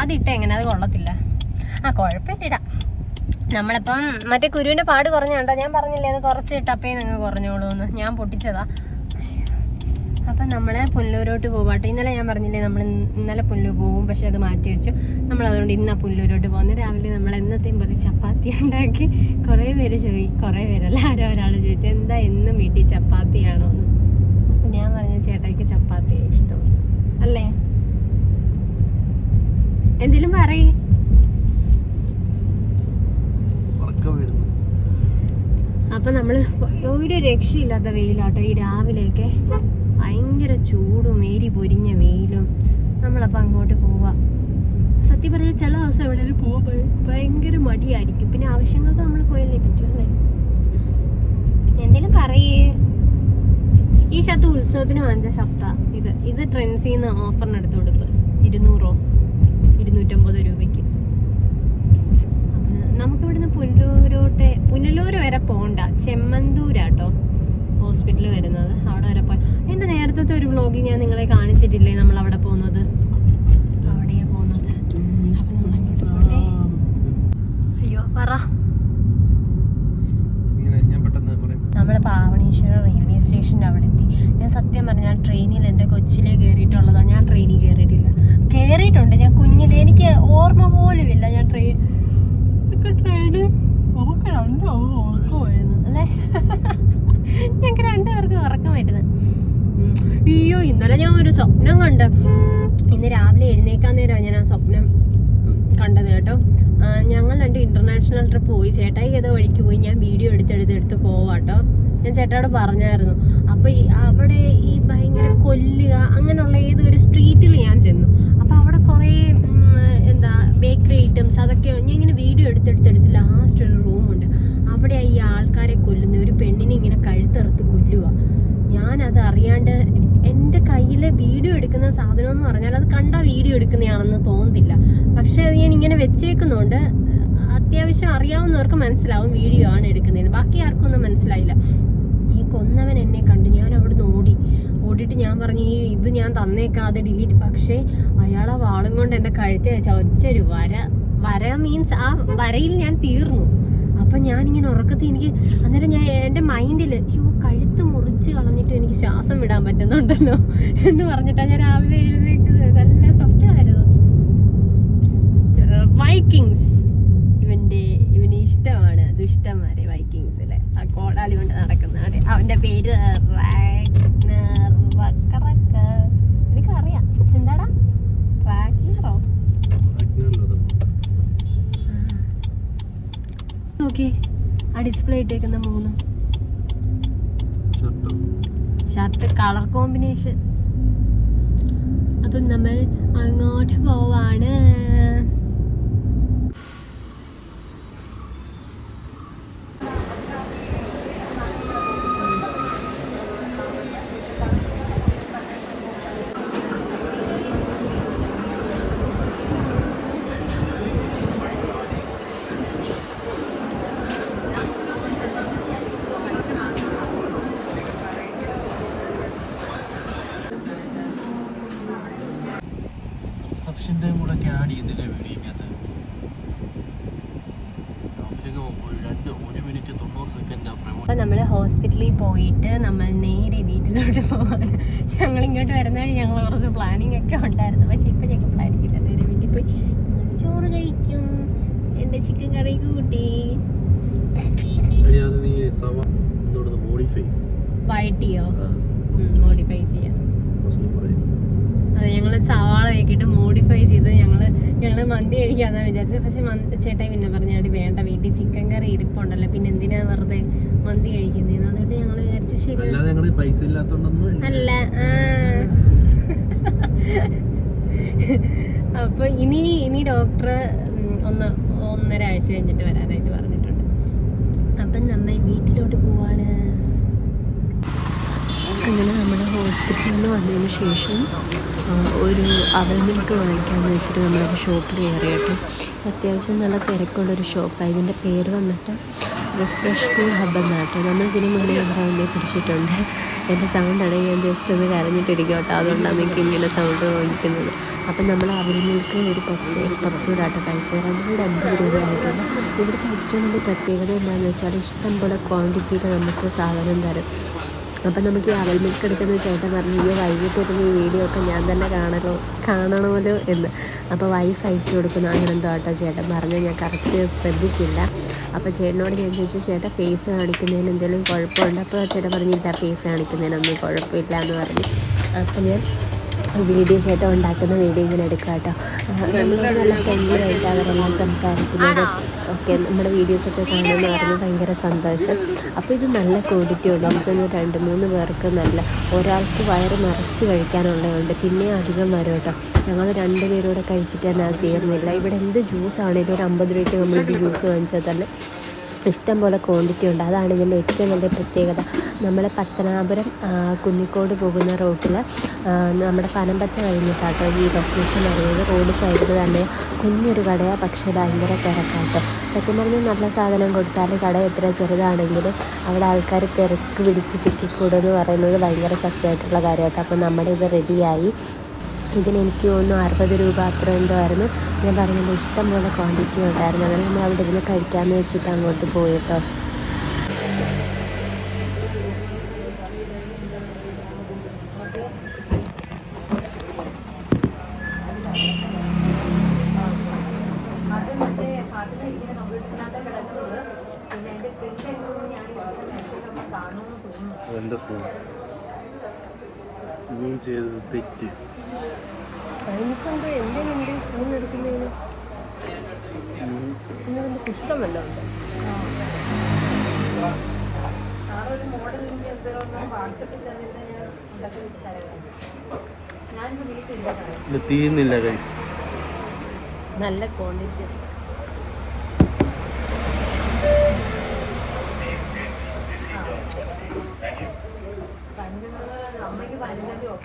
ആദ്യം ഇട്ട എങ്ങനെ? അത് കൊള്ളത്തില്ല. ആ കുഴപ്പമില്ല ഇടാം. നമ്മളിപ്പം മറ്റേ കുരുവിന്റെ പാട് കുറഞ്ഞുണ്ടോ ഞാൻ പറഞ്ഞില്ലേ അത് കുറച്ച് ടപ്പേ നിങ്ങൾ കുറഞ്ഞോളൂ എന്ന് ഞാൻ പൊട്ടിച്ചതാ. അപ്പം നമ്മൾ പുല്ലൂരോട്ട് പോവാട്ടെ. ഇന്നലെ ഞാൻ പറഞ്ഞില്ലേ നമ്മൾ ഇന്നലെ പുല്ലു പോകും പക്ഷെ അത് മാറ്റി വെച്ചു. നമ്മൾ അതുകൊണ്ട് ഇന്ന് പുല്ലൂരോട്ട് പോകുന്നത് രാവിലെ നമ്മൾ എന്നത്തെയും പോലെ ചപ്പാത്തി ഉണ്ടാക്കി. കുറേ പേര് ചോദി കുറേ പേരല്ല ആരോ ഒരാൾ ചോദിച്ചു എന്താ എന്നും വീട്ടിൽ ചപ്പാത്തിയാണോ എന്ന് അപ്പം ഞാൻ പറഞ്ഞു ചേട്ടായിക്ക് ചപ്പാത്തിയാണ് ഇഷ്ടം അല്ലേ? എന്തെങ്കിലും പറയേ. അപ്പം നമ്മൾ ഒരു രക്ഷയില്ലാത്ത വെയിലാട്ടോ. ഈ രാവിലെയൊക്കെ ഭയങ്കര ചൂടും ഏരി പൊരിഞ്ഞ വെയിലും. നമ്മളപ്പോൾ അങ്ങോട്ട് പോവാ. സത്യം പറഞ്ഞാൽ ചില ദിവസം എവിടെയെങ്കിലും പോവാൻ ഭയങ്കര മടിയായിരിക്കും. പിന്നെ ആവശ്യങ്ങൾക്ക് നമ്മൾ പോയല്ലേ പറ്റുമല്ലേ എന്തേലും പറയേ. ഈ ഷർട്ട് ഉത്സവത്തിന് വാങ്ങിച്ച ഷർട്ടാ. ഇത് ഇത് ട്രെൻസിന്ന് ഓഫറിന് എടുത്ത് കൊടുപ്പ് ഇരുന്നൂറോ? ഇരുന്നൂറ്റമ്പത് രൂപയ്ക്ക്. നമുക്കിവിടുന്ന് പുല്ലൂരോട്ടെ പുനലൂർ വരെ പോണ്ട. ചെമ്മന്തൂരാട്ടോ ഹോസ്പിറ്റൽ വരുന്നത്. അവിടെ വരെ പോയി. എന്റെ നേരത്തെ ഒരു വ്ളോഗ് ഞാൻ നിങ്ങളെ കാണിച്ചിട്ടില്ലേ? നമ്മൾ അവിടെ പോകുന്നത്. അവിടെയാ പോകുന്നത്. അപ്പൊ നമ്മൾ അങ്ങോട്ട് പോട്ടെ. അയ്യോ പറ. നമ്മുടെ പാവണീശ്വരം റെയിൽവേ സ്റ്റേഷന്റെ അവിടെ എത്തി. ഞാൻ സത്യം പറഞ്ഞാൽ ട്രെയിനിൽ എന്റെ കൊച്ചിലെ കയറിയിട്ടുള്ളതാണ് ഞാൻ ട്രെയിനിൽ കയറിയിട്ടില്ല കയറിയിട്ടുണ്ട് ഞാൻ കുഞ്ഞിലെ എനിക്ക് ഓർമ്മ പോലും ഇല്ല ഞാൻ ട്രെയിൻ ട്രെയിന് നമുക്ക് രണ്ടോ ഉറക്കം അല്ലേ? ഞങ്ങൾക്ക് രണ്ടുപേർക്കും ഉറക്കം വരുന്നത്. അയ്യോ ഇന്നലെ ഞാൻ ഒരു സ്വപ്നം കണ്ട്. ഇന്ന് രാവിലെ എഴുന്നേക്കാൻ നേരം ഞാൻ ആ സ്വപ്നം കണ്ടത് കേട്ടോ. ഞങ്ങൾ രണ്ട് ഇന്റർനാഷണൽ ട്രിപ്പ് പോയി. ചേട്ടായി ഏതോ വഴിക്ക് പോയി. ഞാൻ വീഡിയോ എടുത്തെടുത്ത് എടുത്ത് പോവാട്ടോ ഞാൻ ചേട്ടായോട് പറഞ്ഞായിരുന്നു. അപ്പൊ ഈ അവിടെ ഈ ഭയങ്കര കൊല്ലുക അങ്ങനെയുള്ള ഏതൊരു സ്ട്രീറ്റിൽ ഞാൻ ചെന്നു. അപ്പൊ അവിടെ കുറേ ബേക്കറി ഐറ്റംസ് അതൊക്കെ ഞാൻ ഇങ്ങനെ വീഡിയോ എടുത്തെടുത്തെടുത്ത് ലാസ്റ്റ് ഒരു റൂമുണ്ട് അവിടെ ഈ ആൾക്കാരെ കൊല്ലുന്ന ഒരു പെണ്ണിനെ ഇങ്ങനെ കഴുത്തറുത്ത് കൊല്ലുക ഞാനത് അറിയാണ്ട് എന്റെ കയ്യിൽ വീഡിയോ എടുക്കുന്ന സാധനം എന്ന് പറഞ്ഞാൽ അത് കണ്ട വീഡിയോ എടുക്കുന്നതാണെന്ന് തോന്നുന്നില്ല. പക്ഷേ അത് ഞാൻ ഇങ്ങനെ വെച്ചേക്കുന്നുണ്ട് അത്യാവശ്യം അറിയാവുന്നവർക്ക് മനസ്സിലാവും വീഡിയോ ആണ് എടുക്കുന്നതെന്ന്. ബാക്കി ആർക്കൊന്നും മനസ്സിലായില്ല. ഈ കൊന്നവൻ എന്നെ കണ്ടു. ഞാൻ അവിടുന്ന് ഓടി. ഓടിയിട്ട് ഞാൻ പറഞ്ഞു ഈ ഇത് ഞാൻ തന്നേക്കാതെ ഡിലീറ്റ് പക്ഷേ അയാളെ വാളും കൊണ്ട് എന്റെ കഴുത്ത് വെച്ച ഒറ്റൊരു വര വര മീൻസ് ആ വരയിൽ ഞാൻ തീർന്നു. അപ്പം ഞാനിങ്ങനെ ഉറക്കത്തിൽ എനിക്ക് അന്നേരം ഞാൻ എന്റെ മൈൻഡിൽ അയ്യോ കഴുത്ത് മുറിച്ച് കളഞ്ഞിട്ട് എനിക്ക് ശ്വാസം വിടാൻ പറ്റുന്നുണ്ടല്ലോ എന്ന് പറഞ്ഞിട്ടാണ് ഞാൻ രാവിലെ എഴുന്നേക്കുന്നത് നല്ല സ്വപ്നമായിരുന്നു വൈക്കിങ്സ് ഇവന്റെ ഇവന് ഇഷ്ടമാണ്. ദുഷ്ടന്മാരെ വൈക്കിങ്സിലെ ആ കോടാലി കൊണ്ട് നടക്കുന്നവരെ. അവന്റെ പേര് റാഗ്നർ ആ ഡിസ്പ്ലേ ഇട്ടേക്കുന്ന മൂന്ന്. ഷർട്ടോ കളർ കോമ്പിനേഷൻ അപ്പം നമ്മൾ അങ്ങോട്ട് പോവാണ് റിസപ്ഷന്റെ കൂടെ ഒക്കെ ആഡ് ചെയ്തില്ലേ വീഡിയോക്കകത്ത് രാവിലെയൊക്കെ ഒരു രണ്ട് ഒരു മിനിറ്റ് തൊണ്ണൂറ് സെക്കൻഡ് ആ ഫ്രെയിം അപ്പം നമ്മൾ ഹോസ്പിറ്റലിൽ പോയിട്ട് നമ്മൾ നേരെ വീട്ടിലോട്ട് പോവാണ്. ഞങ്ങൾ ഇങ്ങോട്ട് വരുന്ന വഴി ഞങ്ങൾ കുറച്ച് പ്ലാനിങ് ഒക്കെ ഉണ്ടായിരുന്നു. പക്ഷെ ഇപ്പം ഞങ്ങൾക്ക് പ്ലാനിങ് ഇല്ല നേരെ വീട്ടിൽ പോയി ചോറ് കഴിക്കും. എന്റെ ചിക്കൻ കറി കൂട്ടി. വൈറ്റിയോ മോഡിഫൈ വഴട്ടിയോ മോഡിഫൈ ചെയ്യാം. ഞങ്ങൾ സവാള ആക്കിയിട്ട് മോഡിഫൈ ചെയ്ത് ഞങ്ങൾ ഞങ്ങൾ മന്തി കഴിക്കാന്നാ വിചാരിച്ചത്. പക്ഷെ മന്തി ചേട്ടൻ പിന്നെ പറഞ്ഞാടി വേണ്ട വീട്ടിൽ ചിക്കൻ കറി ഇരിപ്പുണ്ടല്ലോ പിന്നെ എന്തിനാ വെറുതെ മന്തി കഴിക്കുന്നത് അതുകൊണ്ട് ഞങ്ങൾ വിചാരിച്ചു ശരി. പൈസ അല്ല അപ്പോൾ അപ്പൊ ഇനി ഇനി ഡോക്ടർ ഒന്ന് ഒന്നര ആഴ്ച കഴിഞ്ഞിട്ട് വരാനായിട്ട് പറഞ്ഞിട്ടുണ്ട്. അപ്പം നമ്മൾ വീട്ടിലോട്ട് പോവാണ്. അങ്ങനെ നമ്മൾ ഹോസ്പിറ്റലിൽ നിന്ന് വന്നതിന് ശേഷം ഒരു അവൽ മിൽക്ക് വാങ്ങിക്കാമെന്ന് വെച്ചിട്ട് നമ്മളൊരു ഷോപ്പിൽ കയറിയിട്ട് അത്യാവശ്യം നല്ല തിരക്കുള്ളൊരു ഷോപ്പാണ് ഇതിന്റെ പേര് വന്നിട്ട് റിഫ്രഷ് കൂൾ ഹബ് എന്നാട്ടോ നമ്മൾ ഇതിന് മുന്നേ ഇവിടെ വന്നേ പിടിച്ചിട്ടുണ്ട്. എന്റെ സൗണ്ടാണെങ്കിൽ ഞാൻ ജസ്റ്റ് ഒന്ന് കരഞ്ഞിട്ടിരിക്കും കേട്ടോ. അതുകൊണ്ടാണ് എനിക്ക് ഇങ്ങനെ സൗണ്ട് തോന്നിക്കുന്നത് അപ്പം നമ്മൾ അവൽ മിൽക്ക് ഒരു പപ്സ് പപ്സ് കൂടാട്ടോ കഴിച്ചത്. രണ്ടും അൻപത് രൂപയായിട്ടുണ്ട് ഇവിടുത്തെ ഏറ്റവും വലിയ പ്രത്യേകത എന്താണെന്ന് വെച്ചാൽ ഇഷ്ടം പോലെ ക്വാണ്ടിറ്റിയിൽ നമുക്ക് സാധനം തരും. അപ്പം നമുക്ക് ഈ അവൽ മിൽക്ക് എടുക്കുന്ന ചേട്ടൻ പറഞ്ഞു ഈ വൈകിട്ട് ഇരുന്ന് ഈ വീഡിയോ ഒക്കെ ഞാൻ തന്നെ കാണലോ കാണണമല്ലോ എന്ന്. അപ്പോൾ വൈഫ് അയച്ചു കൊടുക്കുന്ന. അങ്ങനെ എന്തോ ആട്ടോ ചേട്ടൻ പറഞ്ഞു ഞാൻ കറക്റ്റ് ശ്രദ്ധിച്ചില്ല. അപ്പോൾ ചേട്ടനോട് ഞാൻ ചോദിച്ചു ചേട്ടൻ ഫേസ് കാണിക്കുന്നതിന് എന്തെങ്കിലും കുഴപ്പമുണ്ട്? അപ്പോൾ ചേട്ടൻ പറഞ്ഞില്ല ഫേസ് കാണിക്കുന്നതിനൊന്നും കുഴപ്പമില്ല എന്ന് പറഞ്ഞു. അപ്പം ഞാൻ വീഡിയോ ചേട്ടൻ ഉണ്ടാക്കുന്ന വീഡിയോ ഇങ്ങനെ എടുക്കാം കേട്ടോ. നല്ല ഫ്രണ്ട്ലി അവരെല്ലാം സംസാരിക്കുന്നത്. ഒക്കെ നമ്മുടെ വീഡിയോസൊക്കെ കാണുമെന്ന് പറഞ്ഞ് ഭയങ്കര സന്തോഷം. അപ്പോൾ ഇത് നല്ല ക്വാണ്ടിറ്റി ഉണ്ട് നമുക്കൊന്ന് രണ്ട് മൂന്ന് പേർക്ക് നല്ല ഒരാൾക്ക് വയറ് നിറച്ച് കഴിക്കാനുള്ളതുണ്ട്. പിന്നെ അധികം വരും കേട്ടോ. ഞങ്ങൾ രണ്ട് പേരൂടെ കഴിച്ചിട്ട് തന്നെ അത് തീർന്നില്ല ഇവിടെ എന്ത് ജ്യൂസ് ആണെങ്കിലും ഒരു അമ്പത് രൂപയ്ക്ക് നമ്മളിത് ജ്യൂസ് വാങ്ങിച്ചാൽ തന്നെ ഇഷ്ടം പോലെ ക്വാണ്ടിറ്റി ഉണ്ട്. അതാണ് ഇതിന്റെ ഏറ്റവും വലിയ പ്രത്യേകത. നമ്മൾ പത്തനാപുരം കുന്നിക്കോട് പോകുന്ന റോട്ടിൽ നമ്മുടെ പനമ്പച്ച കഴിഞ്ഞിട്ടാട്ടോ ഈ ലൊക്കേഷൻ അറിയുന്നത്. റോഡ് സൈഡിൽ തന്നെ കുഞ്ഞൊരു കടയാണ് പക്ഷേ ഭയങ്കര തിരക്കാട്ടോ. സത്യം പറഞ്ഞാൽ നല്ല സാധനം കൊടുത്താൽ കട എത്ര ചെറുതാണെങ്കിലും അവിടെ ആൾക്കാർ തിരക്ക് പിടിച്ച് തിക്കിക്കൂടെന്ന് പറയുന്നത് ഭയങ്കര സത്യമായിട്ടുള്ള കാര്യമാട്ടോ. അപ്പോൾ നമ്മുടെ ഇത് റെഡിയായി ഇതിന് എനിക്ക് തോന്നുന്നു അറുപത് രൂപ അത്ര എന്തോ ആയിരുന്നു ഞാൻ പറഞ്ഞത് ഇഷ്ടം പോലെ ക്വാണ്ടിറ്റി ഉണ്ടായിരുന്നു. അങ്ങനെ നമ്മൾ അവിടെ ഇരുന്ന് കഴിക്കാമെന്ന് വെച്ചിട്ട് അങ്ങോട്ട് പോയി കേട്ടോ. ഉണ്ട്? തെറ്റ് തീരുന്നില്ല കൈ നല്ല ക്വാണ്ടിറ്റി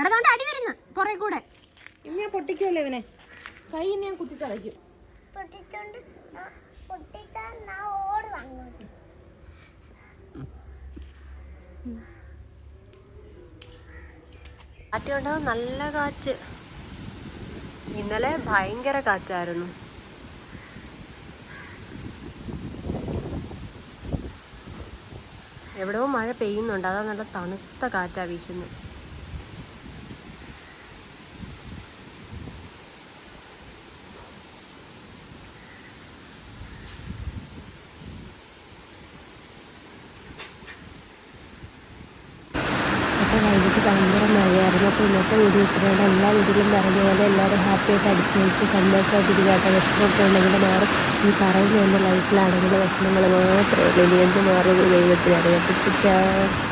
എടത്തോണ്ട് അടി വരുന്നു പുറകെ കൂടെ. ഇനി ഞാൻ പൊട്ടിക്കുമല്ലോ ഇവനെ? കൈ ഞാൻ കുത്തിച്ചളയ്ക്കും. പൊട്ടിച്ചോണ്ട് പൊട്ടിച്ചാൽ ഞാൻ ഓടും അങ്ങോട്ട് കാറ്റുണ്ടോ? നല്ല കാറ്റ്. ഇന്നലെ ഭയങ്കര കാറ്റായിരുന്നു. എവിടെയോ മഴ പെയ്യുന്നുണ്ട്. അതാ നല്ല തണുത്ത കാറ്റാ വീശുന്നത് അപ്പോൾ വൈകിട്ട് ഭയങ്കര മഴയായിരുന്നു. അപ്പോൾ ഇന്നത്തെ വീഡിയോ ഇത്രയാണ്. എല്ലാ വീടുകളും പറഞ്ഞ പോലെ എല്ലാവരും ഹാപ്പിയായിട്ട് അടിച്ചു വെച്ച് സന്തോഷമായിട്ട് ഇരിക്കാത്ത വിഷമമൊക്കെ ഉണ്ടെങ്കിൽ മാറും. ഈ പറയുന്ന എന്റെ ലൈഫിലാണെങ്കിൽ വിഷമങ്ങൾ മാത്രമേ ഉള്ളൂ. ഇനി എന്ത് മാറുമെന്ന് ദൈവത്തിന് അറിയാം.